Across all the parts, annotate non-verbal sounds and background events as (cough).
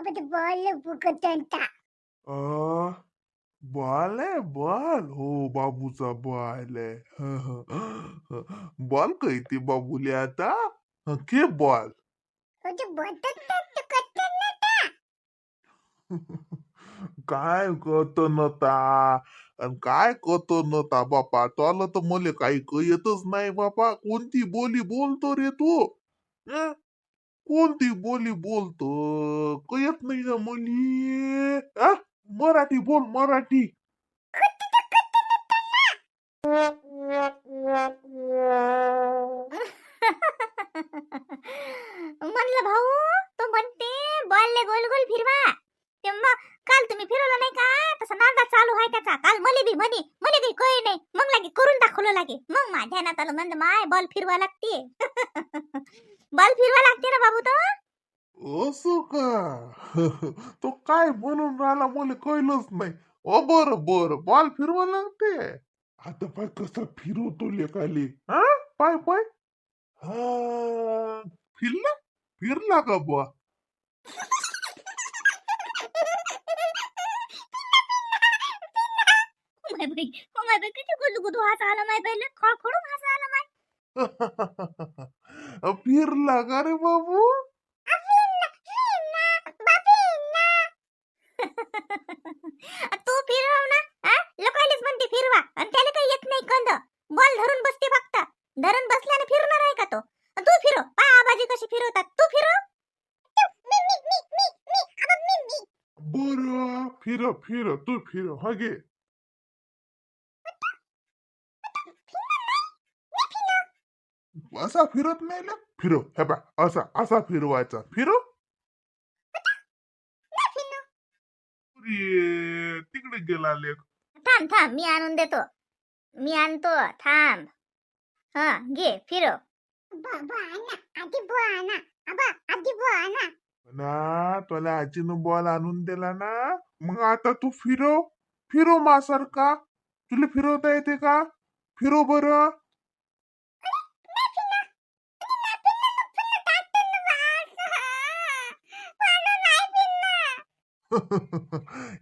ते बॉल बुकटंता अ बॉल आहे बॉल हो बाबूचा बॉल आहे. बॉल कळते बाबूले आता घे बॉल कटनता काय कत नता आणि काय कत नता बापा तुला तर मले काही कळतच नाही बापा कोणती बोली बोलतो रे तू हं? कोणती बोली बोलतो? कळत नाही ना मुली. आ? मराठी बोल मराठी. (laughs) म्हणलं भाऊ तो म्हणते बॉलले गोल गोल फिरवा. ते मग काल तुम्ही फिरवलं नाही का? तसं नांदा चालू आहे त्याचा. काल मले बी म्हणे मले बी कळे नाही. मग लागे करून दाखवलं लागे. मग माझ्या ध्यानात आलं म्हणजे माय बॉल फिरवा लागते (laughs) बॉल फिरवा लागते ना बाबू तो? असं का? (laughs) तो काय बनून राहिला मला कळलंच नाही. ओ बर बर. बॉल फिरवा लागते. आता पाय कसं फिरवतो लेकाले? हा? पाय पाय. हा फिरला? फिरला का बुवा? (laughs) माय बाई ओ माय बाई किती गुदू गुदू हसा आला माय बाई खळखळून हसा आला माय (laughs) फिरला का रे बाबू? (laughs) तू फिरव ना हा? लोकांनीच म्हणते फिरवा आणि त्याला काही येत नाही कंद. बॉल धरून बसते फक्त. धरून बसल्याने फिरणार आहे का तो? तू फिरव पाय आबाजी कशी फिरवतात. तू फिरव. बर फिर फिर तू फिर हा असा फिरत ना फिरो हे बा असा असा फिरवायचा फिरो अरे, तिकडे गेला लेख थांब थांब मी आणून देतो मी आणतो थांब हा घे फिरव ना तुला आजीनं बॉल आणून दिला ना मग आता तू फिरव फिरो मासारखा तुला फिरवता येते का फिरो बर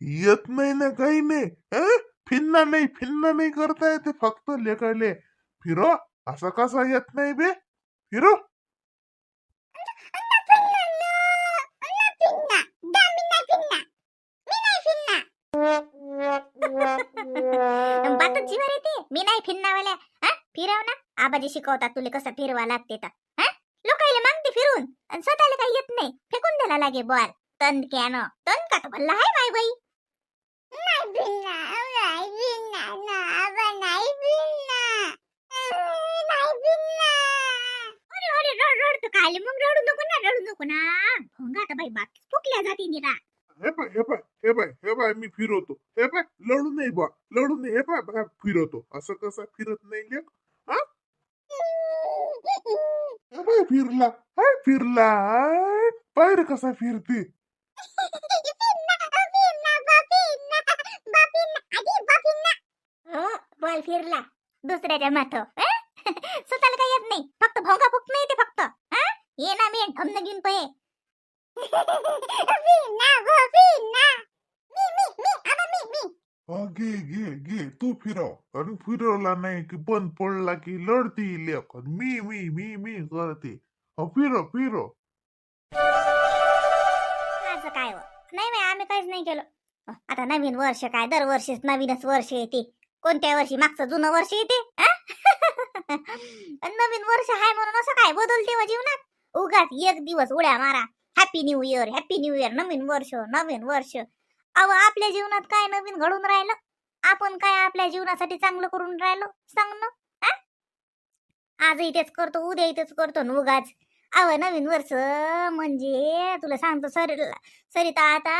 येत नाही ना काही नाही. फिरणं नाही फिरणं नाही करता येते फक्त लेकाले. फिरो असं कसा येत नाही बे? फिरो. मी नाही फिरणावाल्या हा? फिरव ना. आबाजी शिकवतात तुला कसं फिरवा लागते तर. हा? लोकायला मागते फिरून. आणि स्वतःला काही येत नाही. फेकून द्यायला लागे बॉल. तन कॅन तन का भल्ला आहे माय बाई. नाही भिन्ना नाही भिन्ना ना आबा नाही भिन्ना नाही भिन्ना अरे अरे रड रड तर काय मग रडू नको ना रडू नको ना. भोंगा तर बाई बाकी फुकल्या जाती निरा हे पाय हे पाय हे पाय हे पाय मी फिरवतो. हे पाय लढू नाही बा लढू नाही हे पाय बघा, फिरवतो. असं कसं फिरत नाही लेक हा? हे पाय फिरला हाय फिरला. हाय. पाय रे कसा फिरते. (laughs) बॉल फिरला दुसऱ्याच्या माथ (laughs) स्वतःला काही येत नाही. फक्त भोंगा फुकणं येते फक्त हा? ये ना मी ढमन घेऊन पये (laughs) घे घे घे तू फिरव. आणि फिरवला नाही की बंद पडला की लढती आणि मी मी मी मी करते. फिरव फिरव. असं काय हो? नाही नाही आम्ही काहीच नाही केलं. आता नवीन वर्ष काय? दरवर्षीच नवीनच वर्ष येते. कोणत्या वर्षी? मागचं जुनं वर्ष येते (laughs) आणि नवीन वर्ष आहे म्हणून असं काय बदलते व जीवनात? उगाच एक दिवस उड्या मारा. Happy new year happy new year नवीन वर्ष नवीन वर्ष. अव आपल्या जीवनात काय नवीन घडून राहिलं? आपण काय आपल्या जीवनासाठी चांगलं करून राहिलो? सांग ना आज आजही तेच करतो उद्या तेच करतो ना उगाच. अव नवीन वर्ष म्हणजे तुला सांगतो सर सरिता आता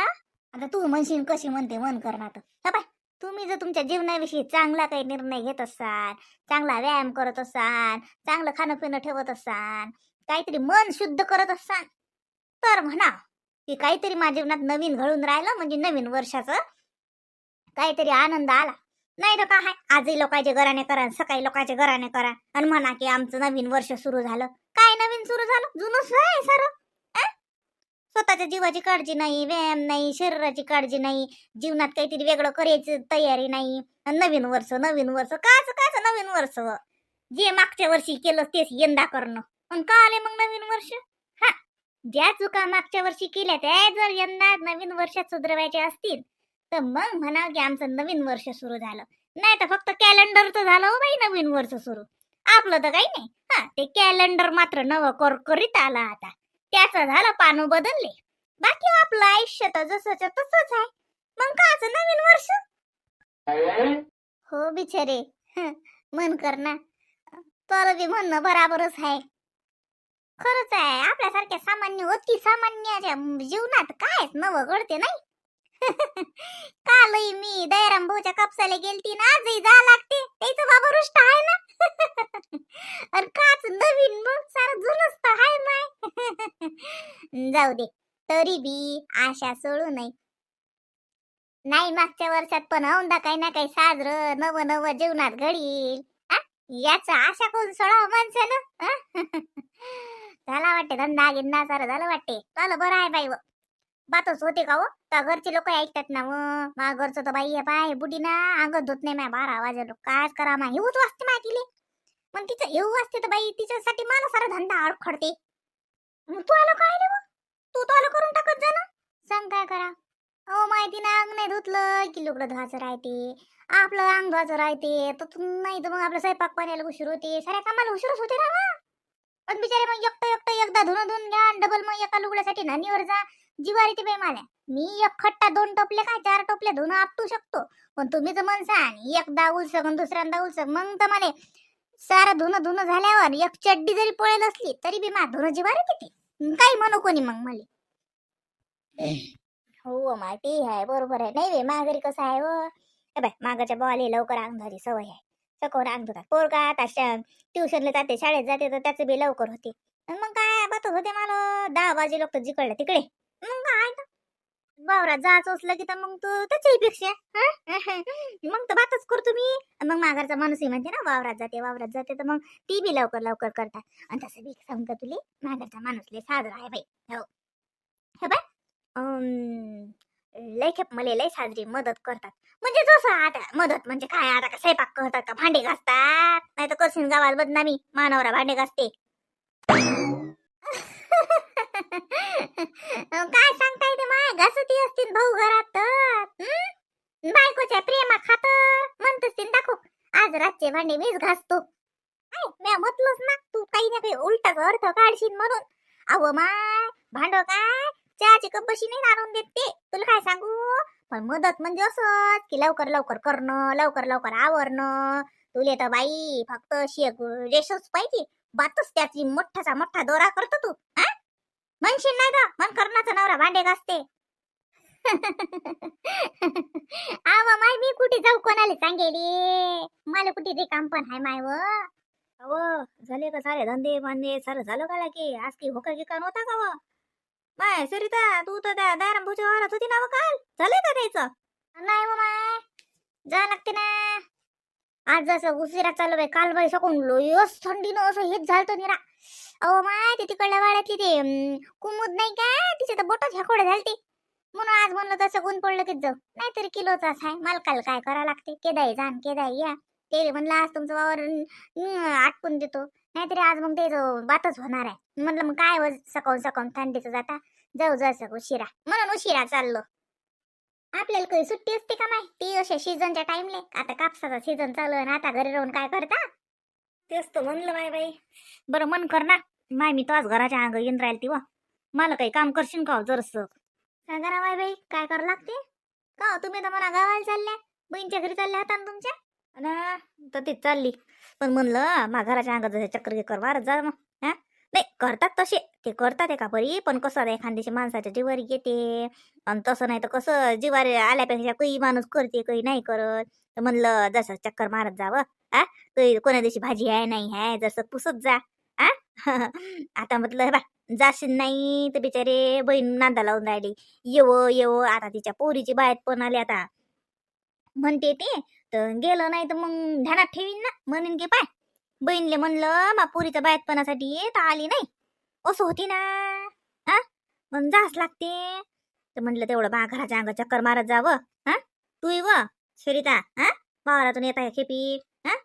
आता तू म्हणशील कशी म्हणते मन करणार तर बाय. तुम्ही जर तुमच्या जीवनाविषयी चांगला काही निर्णय घेत असाल चांगला व्यायाम करत असाल चांगलं खाणं पिणं ठेवत असाल काहीतरी मन शुद्ध करत असाल तर म्हणा की काहीतरी माझ्या जीवनात नवीन घडून राहिलं म्हणजे नवीन वर्षाचं काहीतरी आनंद आला. नाही तर काय? आजही लोकांचे घराने करा सकाळी लोकांचे घराने करा आणि म्हणा की आमचं नवीन वर्ष सुरू झालं. काय नवीन सुरू झालं? जुनंच आहे सर. स्वतःच्या जीवाची काळजी नाही व्यायाम नाही शरीराची काळजी नाही जीवनात काहीतरी वेगळं करायची तयारी नाही. नवीन वर्ष नवीन वर्ष काच काच नवीन वर्ष. जे मागच्या वर्षी केलं तेच यंदा करणं. पण का आले मग नवीन वर्ष? हा ज्या चुका मागच्या वर्षी केल्या त्या जर यंदा नवीन वर्षात सुधरवायच्या असतील तर मग म्हणा की आमचं नवीन वर्ष सुरू झालं. नाही तर फक्त कॅलेंडरचं झालं हो बाई नवीन वर्ष सुरू. आपलं तर काही नाही. हा ते कॅलेंडर मात्र नवं कर करीत आला आता. त्याचं झालं पानं बदलले. बाकी आपलं आयुष्य तर जसंच तसंच आहे. मग काच नवीन वर्ष? हो बिचारे. मन कर ना. तर बी म्हणणं बराबरच आहे. खरंच आहे आपल्यासारख्या सामान्य अति सामान्याच्या जीवनात काय नवं घडते नाही. (laughs) कालही मी दयाराम भाऊच्या कापसाला गेलती ना आजही जा लागते. त्याचं बाबा रुष्ट आहे ना. (laughs) अरे काच नवीन मग सारं जुनच तर हाय माय. (laughs) जाऊ दे तरी बी आशा सोडू नये. नाही मागच्या वर्षात पण औंदा काही ना काही साजरं नवं नवं जीवनात घडील. आ? याचा आशा कोण सोडावं माणसानं? झाला वाटते धंदा गिंदा सारं झालं वाटते. चाल बरं आहे बाई बातच होते का हो? त्या घरचे लोक ऐकतात ना व मा घरचं तर बाई पाय बुडी ना अंगत धुत नाही माय बारा वाजलो. काय करा मा? हेऊच वाजते माय तिले. मग तिचं येऊ वाजते तर बाई तिच्यासाठी मला सारा धंदा अडखडते मग तू आलं काय रे तू तो आलं करून टाकत जा ना. सांग काय करा. हो माहिती ना अंग नाही धुतलं की लुगडं धुवायचं राहते. आपलं अंग धुवायचं राहते. तर तू नाही तर मग आपलं स्वयंपाक पाण्याला उशीर होते. साऱ्या कामाला उशीरच होते ना मग. पण बिचारे मग एकटं एकटं एकदा धुणं धुवून घ्या डबल मग एका लुगड्यासाठी नानीवर जा. जिवार येते बाई मला मी एक खट्टा दोन टोपले काय चार टोपले धुणं आपटू शकतो. पण तुम्ही तर म्हणसा आणि एकदा उलसक आणि दुसऱ्यांदा उलसक. मग तर मला सारं धुणं धुणं झाल्यावर एक चड्डी जरी पळेल असली तरी बी मा धुणं जिवार येते काही म्हणू कोणी मग मला? हो माहिती आहे बरोबर आहे. नाही बे माघारी कसं आहे व? बाय मागाच्या बॉले लवकर अंधारी सवय आहे. तर सकवर अंग धुतात पोरगा आता ट्युशनला जाते शाळेत जाते तर त्याचं बी लवकर होते. मग काय बातच होते मला दहा वाजे लोक जिकडलं तिकडे. मग काय वावरात जायचं असलं की तर मग तू त्याच्याही पेक्षा (laughs) मग तर बातच करतो मी. मग माघारचा माणूसही म्हणते ना वावरात जाते वावरात जाते तर मग ती बी लवकर लवकर करतात. आणि तसं बी सांग का तुले माघारचा माणूसले साजरा आहे बाई. हो. हो हे बाय लय खेप मला लय साजरी मदत करतात. म्हणजे जसं आता मदत म्हणजे काय? आता का स्वयंपाक करतात का? भांडे घासतात. नाही तर करशील गावात बदनामी. मानवरा भांडे घासते. काय सांगता येते माय? घासती असतील भाऊ घरात बायकोच्या प्रेमा खात म्हणत असतील दाखव. आज रातचे भांडे मीच घासतो. काय म्या म्हटलंच ना तू काही ना काही उलटाच अर्थ काढशील म्हणून. अहो माय भांड काय? चहाची कप बशी नाही आणून देत ते. तुला काय सांगू? पण मदत म्हणजे असंच की लवकर लवकर करणं लवकर लवकर आवरणं. तुले तर बाई फक्त अशी एक पाहिजे. बातच त्याची मोठाचा मोठा दोरा करतो तू हा? म्हणशील नाही का? मन करण्याचा नवरा भांडे घासते. (laughs) आवा माय मी कुठे जाऊ कोणाला सांगेली? मला कुठे रिकाम पण हाय माय व. अव झाले का सारे धंदे बांधे सारं झालं का की आज की होका गिका नव्हता का व? माय सरिता तू तर त्या दारांभूच्या वावरात होती ना व काल झालंय का त्याचं? नाही व माय. जा लागते ना. आज जसं उशिरा चालू बाई काल बाई सकून लोयस थंडीनं असं हेच झालं निरा. अहो माय ते तिकडल्या वाड्यातली ते कुमुद नाही का तिचे तर बोटच ह्याकोडे झालते. म्हणून आज म्हणलं तसं गुण पडलं की जाऊ. नाहीतरी किलोचाच आहे मालकाला काय करा लागते. केदाई जाण केदाई या. ते म्हणलं आज तुमचं वावर आटपून देतो. नाहीतरी आज मग ते बातच होणार आहे. म्हटलं मग काय सकाळून सकाळून थंडीचं जाता? जाऊ जाऊ उशिरा. म्हणून उशिरा चाललो. आपल्याला काही सुट्टी असते का माय ती अशा सीझनच्या टाइमले आता कापसाचा सीझन चालू आहे ना आता घरी राहून काय करता? तेच तर म्हणलं माय बाई. बरं मन कर ना. माय मी तोच घराच्या अंग येऊन राहील ती वा. मला काही काम करशील का हो जरस? सांगा ना माय बाई काय करा लागते? का हो, तुम्ही तर मला गावाला चालल्या. बहीणच्या घरी चालल्या होता ना तुमच्या? ना तर ती चालली. पण म्हणलं माघाराच्या अंगात जसे चक्कर कर मारत जा मग हा? नाही करतात तसे. ते करतात एका परी पण कसं आता एखाद्याशी माणसाच्या जीवारी येते. आणि तसं नाही तर कसं जीवारी आल्यापेक्षा काही माणूस करते काही नाही करत. तर म्हणलं जसं चक्कर मारत जावं आ काही कोणा दिवशी भाजी आहे नाही आहे जसं पुसत जा आ (laughs) आता म्हटलं बा जाशील नाही तर बिचारे बहीण नांदा लावून राहिली. येव येव आता तिच्या पोरीची बाहेर पण आली आता. म्हणते ते तर गेलं नाही तर मग ध्यानात ठेवीन ना. म्हणेन की पाय. बहीणले म्हणलं मा पुरीच्या बायतपणासाठी तर आली नाही. असं होती ना. हा? मग जास लागते. तर म्हणलं तेवढं बा घराच्या अंग चक्कर मारत जावं. हा? तू व सरिता हा? वावरातून येत आहे खेपी हा?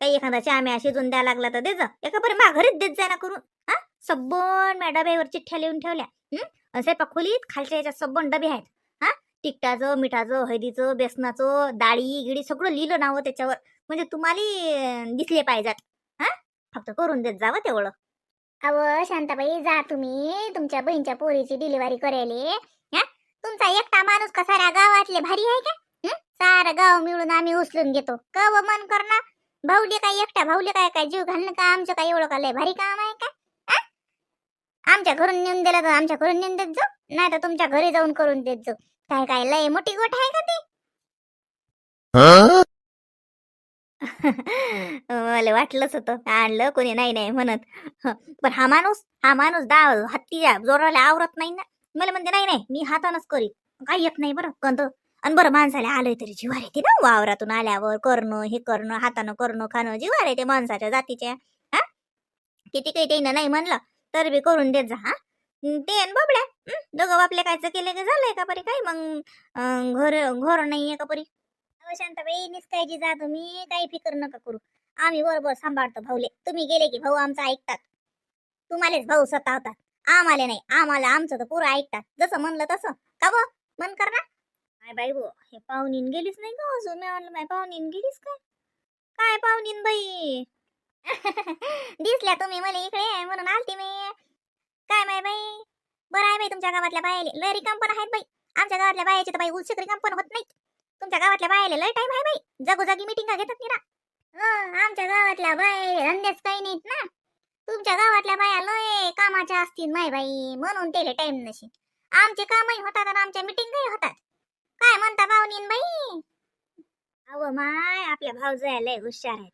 काही एखादा चाम्या शिजून द्या लागला तर देज एका बरं मा घरीच देत जाय ना करून. हा? सबन म्या डब्यावर चिठ्ठ्या लिहून ठेवल्या. हं? आणि स्वयंपाक खोलीत खालच्या याच्यात सबन डबे आहेत. तिकटाचं तिखटाचं मिठाचं हळदीचं बेसनाचं डाळी गिडी सगळं लिहिलं नावं त्याच्यावर. म्हणजे तुम्हाला दिसले पाहिजेत. हा? फक्त करून देत जावं तेवढं. अव शांताबाई जा तुम्ही. तुमच्या बहीणच्या पोरीची डिलिव्हरी करायले. हा? तुमचा एकटा माणूस का साऱ्या गावातले भारी आहे का? सारा गाव मिळून आम्ही उचलून घेतो. कव हो मन करणार भाऊले काय एकटा भाऊले काय काय जीव घालणं का? आमचं काय एवढं का लय भारी काम आहे का? आमच्या घरून नेऊन दिलं तर आमच्या घरून नेऊन देत जाऊ. नाही तर तुमच्या घरी जाऊन करून देत जाऊ. काय काय लय मोठी गोठ आहे का ते? (laughs) मला वाटलंच होतं आणलं कोणी नाही नाही म्हणत. पण हा माणूस हा माणूस दा हत्ती जोराला आवरत नाही ना. मला म्हणते नाही नाही मी हातानच करीत काही येत नाही बरं कंद. आणि बरं माणसाला आलंय तरी जिवार येते ना वावरातून आल्यावर. करणं हे करणं हातानं करणं खाणं जिवार येते माणसाच्या जातीच्या. हा? किती काही त्यानं नाही म्हणलं तर बी करून देत जा हं, ते बाबड्या. दोघं बापले कायचं केलं की झालंय का परी? काय मग घर घर नाहीये का परी? शांताबाई निसकायची जा तुम्ही. काही फिकर नका करू. आम्ही बरोबर सांभाळतो भाऊले. तुम्ही गेले की भाऊ आमचं ऐकतात. तुम्हालाच भाऊ स्वतःवतात आम्हाला नाही. आम्हाला आमचं तर पुरं ऐकतात. जसं म्हणलं तसं. का ब मन कर ना. काय बाई गो हे पाहुणीन गेलीच नाही का अजून. मी म्हणलं माय पाहुणीन गेलीच काय? काय पाहुणीन बाई? (laughs) दिसल्या तुम्ही मला इकडे. आहे म्हणून आलती मी. काय माय बाई? बरं आहे बाई तुमच्या गावातल्या बायाले. लय रिकाम पण आहेत बाई. आमच्या गावातल्या बायाचे तर बाई उलशिक रिकाम पण होत नाही तुमच्या गावातल्या बायाले लय टाइम आहे बाई. जागोजागी मिटिंगा घेतात निरा. आमच्या गावातल्या बायाले धंदेच काही नाहीत ना. तुमच्या गावातल्या बाया लय कामाच्या असतील माय बाई. म्हणून त्याला टाइम नशी आमचे कामही होतात आणि आमच्या मिटिंगही होतात. काय म्हणता पाहुणीन बाई? अव माय आपल्या भाऊजया लय हुशार आहेत.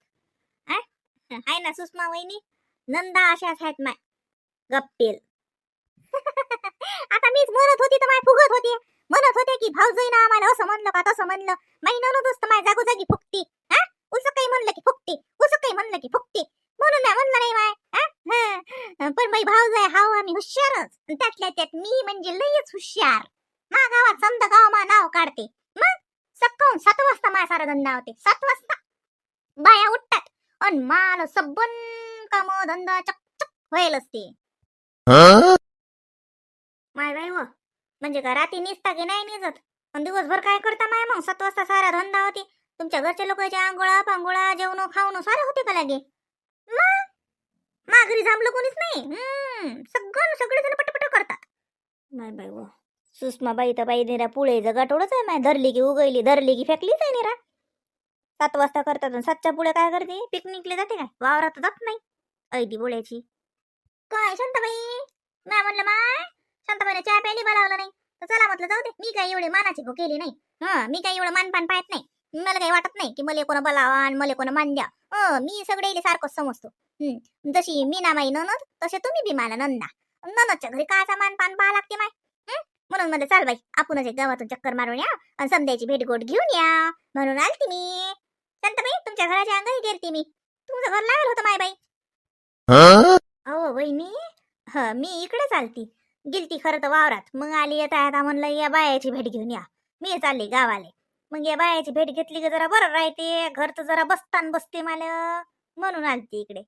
आहे ना सुषमा वहिनी? नंदा अशाच आहेत माय. गप्पेल आता मीच म्हणत होती तर माय फुगत होती. म्हणत होते की भाऊजईनं आम्हाला असं म्हणलं का तसं म्हणलं. माई ननदच तर माय जागोजागी फुकती हा? उसं काही म्हणलं की फुकती उसं काही म्हणलं की फुकती म्हणून नाही म्हणलं नाही माय. पण बाई भाऊ जाय हाव आम्ही हुशारच. त्यातल्या त्यात मी म्हणजे लयच हुशार. मा गावात समजा गाव मा नाव काढते. मग? सकाळून सात वाजता माझ्या सारा धंदा होते. सात वाजता. बाया उठतात. अन माल सबन काम धंदा चकचक व्हायला असते माय बाई व म्हणजे का रात्री निसता की नाही निजत? पण दिवसभर काय करता माय मग? सात वाजता सारा धंदा होती. तुमच्या घरच्या लोकांच्या आंघोळा पांघोळा जेवण खाऊन सारं होते का लागे? माघरी थांबलं कोणीच नाही. हम्म. सगळे जण पटपट करतात. माय बाई हो. व सुषमा बाई तर बाई निरा पुळे जगाटोडच आहे माय. धरली की उगवली धरली की फेकलीच आहे निरा. सात वाजता करतात सातच्या पुढे काय करते? पिकनिकले जाते काय? वावरात जात नाही. ऐदी बुळ्याची. काय शांताबाई? नाही म्हणलं माय. शांताबाईने चहा प्यायली बोलावलं नाही. तर चला म्हटलं जाऊ दे. मी काही एवढे मानाची भूक केली नाही. हा मी काही एवढं मानपान पाहत नाही. मला काही वाटत नाही की मला कोणा बोलावा आणि मला कोणा मान द्या मी सगळे सारखंच समजतो. हम्म जशी मीना माई ननद तसे तुम्ही बी मला नंदा ननदच्या घरी काचा मान पान पाहा लागते माय. म्हणून मला चाल बाई आपणच एक गावातून चक्कर मारून या आणि संध्याची भेटगोट घेऊन या. म्हणून आलती मी. शांताबाई तुमच्या घराच्या अंगाई गेलती मी. तुमचं घर लागलं होतं माय बाई. अहो वहिनी ह मी इकडे चालती गिलती खरं तर वावरात. मग आली येता आता म्हणलं या बायाची भेट घेऊन या. मी चालली गावाले. मग या बायाची भेट घेतली की जरा बरं राहते. घरचं जरा बसतान बसते मला. म्हणून आलती इकडे.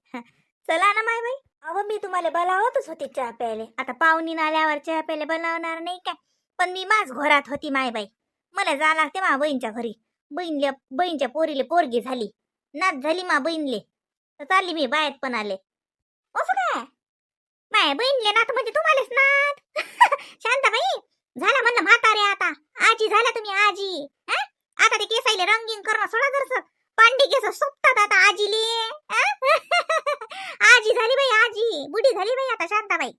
चला ना माय बाई. अहो मी तुम्हाला बोलावतच होते चहा प्यायले. आता पाहुणी आल्यावर चहा प्यायले बोलावणार नाही काय? पण मी माझ घरात होती माय बाई. मला जा लागते मा बहीणच्या घरी. बहीणल्या बहीणच्या पोरीले पोरगी झाली. नाच झाली मा बहीणले. तर चालली मी बायात पण आले. असं नाही बहीणले नात म्हणजे तुम्हालाच नात (laughs) शांताबाई झाला म्हणलं म्हातारे आता. आजी झाला तुम्ही आजी. आता ते केसाईले रंगीन करणं सोडा जर पांडे केस सोपतात आता आजीले. (laughs) आजी झाली बाई आजी. बुढी झाली बाई आता शांताबाई.